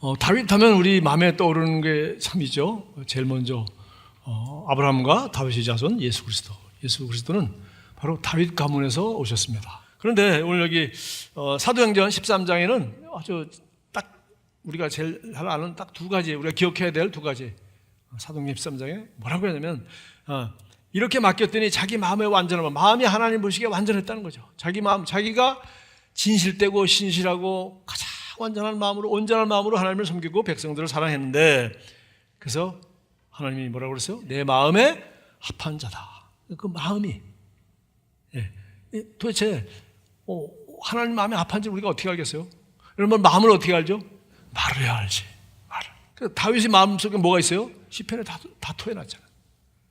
어, 다윗 하면 우리 마음에 떠오르는 게 참이죠. 제일 먼저 어, 아브라함과 다윗의 자손 예수 그리스도. 예수 그리스도는 바로 다윗 가문에서 오셨습니다. 그런데 오늘 여기 어, 사도행전 13장에는 아주 딱 우리가 제일 잘 아는 딱 두 가지 우리가 기억해야 될 두 가지 사도행전 13장에 뭐라고 하냐면 어, 이렇게 맡겼더니 자기 마음의 완전함, 마음이 하나님 보시기에 완전했다는 거죠. 자기 마음, 자기가 진실되고 신실하고 가장 완전한 마음으로 온전한 마음으로 하나님을 섬기고 백성들을 사랑했는데 그래서 하나님이 뭐라고 그랬어요? 내 마음에 합한 자다. 그 마음이 예. 예, 도대체 어, 하나님 마음에 합한지 우리가 어떻게 알겠어요? 여러분 마음을 어떻게 알죠? 말을 해야 알지. 말을. 그 다윗의 마음 속에 뭐가 있어요? 시편에 다, 다 토해놨잖아요.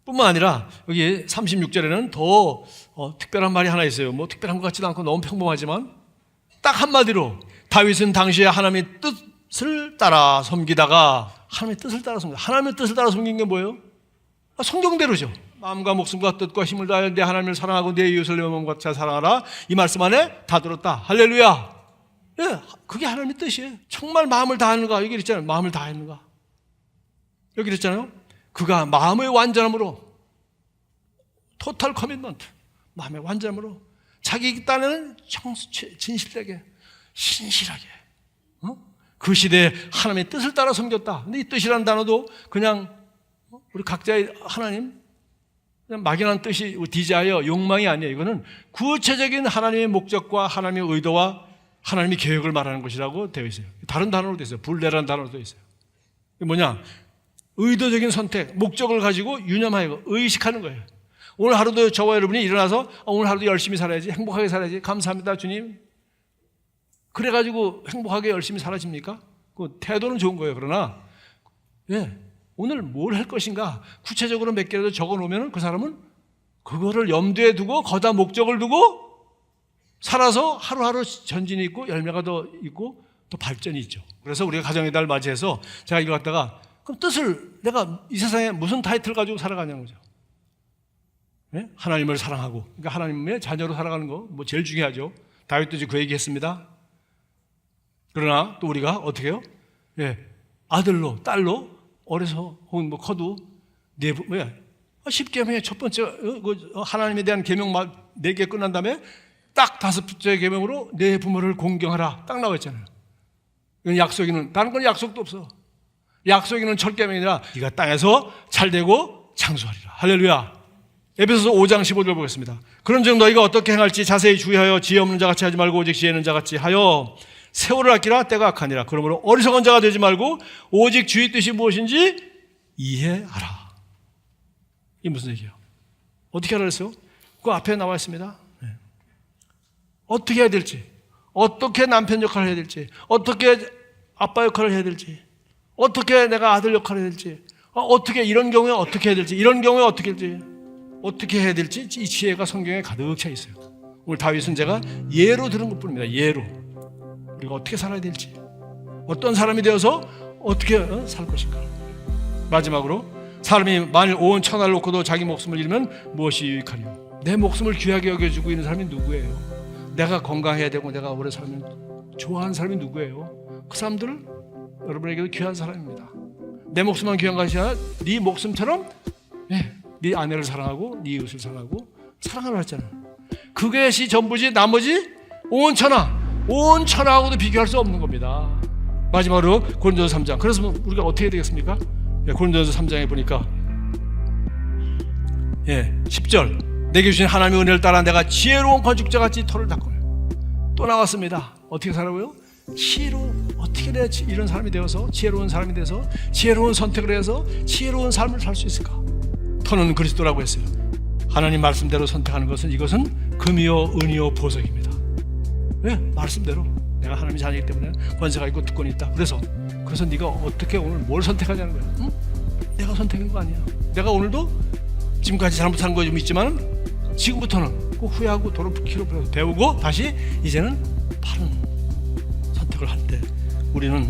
뿐만 아니라 여기 36절에는 더 어, 특별한 말이 하나 있어요. 뭐 특별한 것 같지도 않고 너무 평범하지만 딱 한마디로 다윗은 당시에 하나님의 뜻을 따라 섬기다가 하나님의 뜻을 따라 섬기 하나님의 뜻을 따라 섬긴 게 뭐예요? 아, 성경대로죠. 마음과 목숨과 뜻과 힘을 다하여 내 하나님을 사랑하고 내 이웃을 내 몸과 같이 사랑하라. 이 말씀 안에 다 들었다. 할렐루야. 예, 그게 하나님의 뜻이에요. 정말 마음을 다하는가? 여기 있잖아요. 마음을 다하는가? 여기 있잖아요. 그가 마음의 완전함으로 토탈 커밋먼트 마음의 완전함으로 자기 딴에는 진실되게 신실하게 어? 그 시대에 하나님의 뜻을 따라 섬겼다. 근데 이 뜻이라는 단어도 그냥 어? 우리 각자의 하나님 그냥 막연한 뜻이 디자이어 욕망이 아니에요. 이거는 구체적인 하나님의 목적과 하나님의 의도와 하나님의 계획을 말하는 것이라고 되어 있어요. 다른 단어로 되어 있어요. 불례라는 단어로 되어 있어요. 뭐냐? 의도적인 선택, 목적을 가지고 유념하고 의식하는 거예요. 오늘 하루도 저와 여러분이 일어나서 어, 오늘 하루도 열심히 살아야지, 행복하게 살아야지, 감사합니다, 주님. 그래가지고 행복하게 열심히 살아집니까? 그 태도는 좋은 거예요. 그러나, 예, 오늘 뭘 할 것인가 구체적으로 몇 개라도 적어 놓으면 그 사람은 그거를 염두에 두고 거다 목적을 두고 살아서 하루하루 전진이 있고 열매가 더 있고 또 발전이 있죠. 그래서 우리가 가정의 달 맞이해서 제가 이거 갖다가 그럼 뜻을 내가 이 세상에 무슨 타이틀 가지고 살아가냐는 거죠. 예? 하나님을 사랑하고 그러니까 하나님의 자녀로 살아가는 거 뭐 제일 중요하죠. 다윗도 그 얘기했습니다. 그러나 또 우리가 어떻게 해요? 예, 아들로 딸로 어려서 혹은 뭐 커도 네 뭐야 십계명의 첫 번째 어, 그 하나님에 대한 계명 네개 끝난 다음에 딱 다섯 번째 계명으로 내 부모를 공경하라 딱 나와 있잖아요. 약속이는 다른 건 약속도 없어. 약속이는 철계명이라 네가 땅에서 잘 되고 장수하리라. 할렐루야. 에베소서 5장 15절 보겠습니다. 그런즉 너희가 어떻게 행할지 자세히 주의하여 지혜 없는 자같이 하지 말고 오직 지혜 있는 자같이 하여 세월을 아끼라 때가 악하니라. 그러므로 어리석은 자가 되지 말고 오직 주의 뜻이 무엇인지 이해하라. 이 무슨 얘기예요? 어떻게 하라 그랬어요? 그 앞에 나와 있습니다. 네. 어떻게 해야 될지, 어떻게 남편 역할을 해야 될지, 어떻게 아빠 역할을 해야 될지, 어떻게 내가 아들 역할을 해야 될지, 어, 어떻게 이런 경우에 어떻게 해야 될지, 이런 경우에 어떻게 될지, 어떻게 해야 될지 이 지혜가 성경에 가득 차 있어요. 오늘 다윗은 제가 예로 들은 것뿐입니다. 예로. 우리가 어떻게 살아야 될지, 어떤 사람이 되어서 어떻게 어, 살 것인가. 마지막으로 사람이 만일 온 천하를 놓고도 자기 목숨을 잃으면 무엇이 유익하리요? 내 목숨을 귀하게 여겨주고 있는 사람이 누구예요? 내가 건강해야 되고 내가 오래 살면 좋아하는 사람이 누구예요? 그 사람들 여러분에게도 귀한 사람입니다. 내 목숨만 귀한 것이 아니라 네 목숨처럼 네, 네 아내를 사랑하고 네 이웃을 사랑하고 사랑하라 했잖아. 그것이 전부지 나머지 온 천하 온 천하하고도 비교할 수 없는 겁니다. 마지막으로 고린도서 3장. 그래서 우리가 어떻게 되겠습니까? 예, 고린도서 3장에 보니까 예, 10절. 내게 주신 하나님의 은혜를 따라 내가 지혜로운 건축자 같이 털을 닦고요. 또 나왔습니다. 어떻게 살아고요? 지혜로 어떻게 내가 이런 사람이 되어서 지혜로운 사람이 돼서 지혜로운 선택을 해서 지혜로운 삶을 살 수 있을까? 터는 그리스도라고 했어요. 하나님 말씀대로 선택하는 것은 이것은 금이요 은이요 보석입니다. 왜? 말씀대로 내가 하나님의 자녀이기 때문에 권세가 있고 특권이 있다. 그래서 그래서 네가 어떻게 오늘 뭘 선택하냐는 거야. 응? 내가 선택한 거 아니야. 내가 오늘도 지금까지 잘못한 거 좀 있지만 지금부터는 꼭 후회하고 키로 배우고 다시 이제는 바른 선택을 할 때 우리는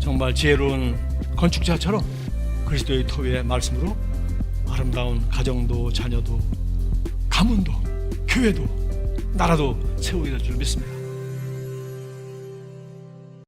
정말 지혜로운 건축자처럼 그리스도의 토위의 말씀으로 아름다운 가정도 자녀도 가문도 교회도 나라도 세우게 될 줄 믿습니다.